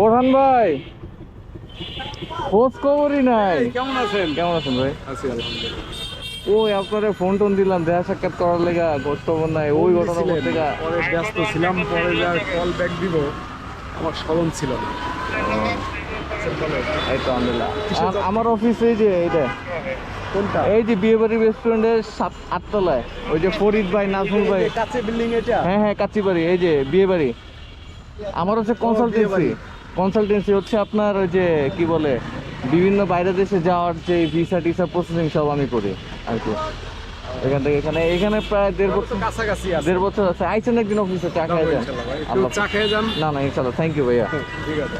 বোরহান ভাই খোঁজ খবরই নাই। কেমন আছেন? কেমন আছেন ভাই? আছি ওই আপনারে ফোন টোন দিলাম দেখা সাক্ষাৎ করার লেগা নাই ওই ঘটনা পরে ব্যস্ত ছিলাম পরে যা কল ব্যাক দিব আমার স্মরণ ছিল না। আচ্ছা, এই তো আলহামদুলিল্লাহ? আমার অফিস এই যে এইটা কোনটা? এই যে বিয়েবাড়ি রেস্টুরেন্টের সাত আটতলায় ওই যে ফরিদ ভাই নাজমুল ভাই। কাছে বিল্ডিং এটা? হ্যাঁ হ্যাঁ কাচ্চিবাড়ি এই যে বিয়েবাড়ি। আমার হচ্ছে কনসালটেন্সি। কনসালটেন্সি হচ্ছে আপনার ওই যে কি বলে বিভিন্ন বাইরে দেশে যাওয়ার যে ভিসা টিসা প্রসেসিং সব আমি করি আর কি। এখান থেকে এখানে এখানে প্রায় দেড় বছর কাছাকাছি দেড় বছর আছে। আইছেন একদিন অফিসে চা খাই যান। চা খেয়ে যান। না না ইনশাল্লাহ থ্যাংক ইউ ভাইয়া। ঠিক আছে।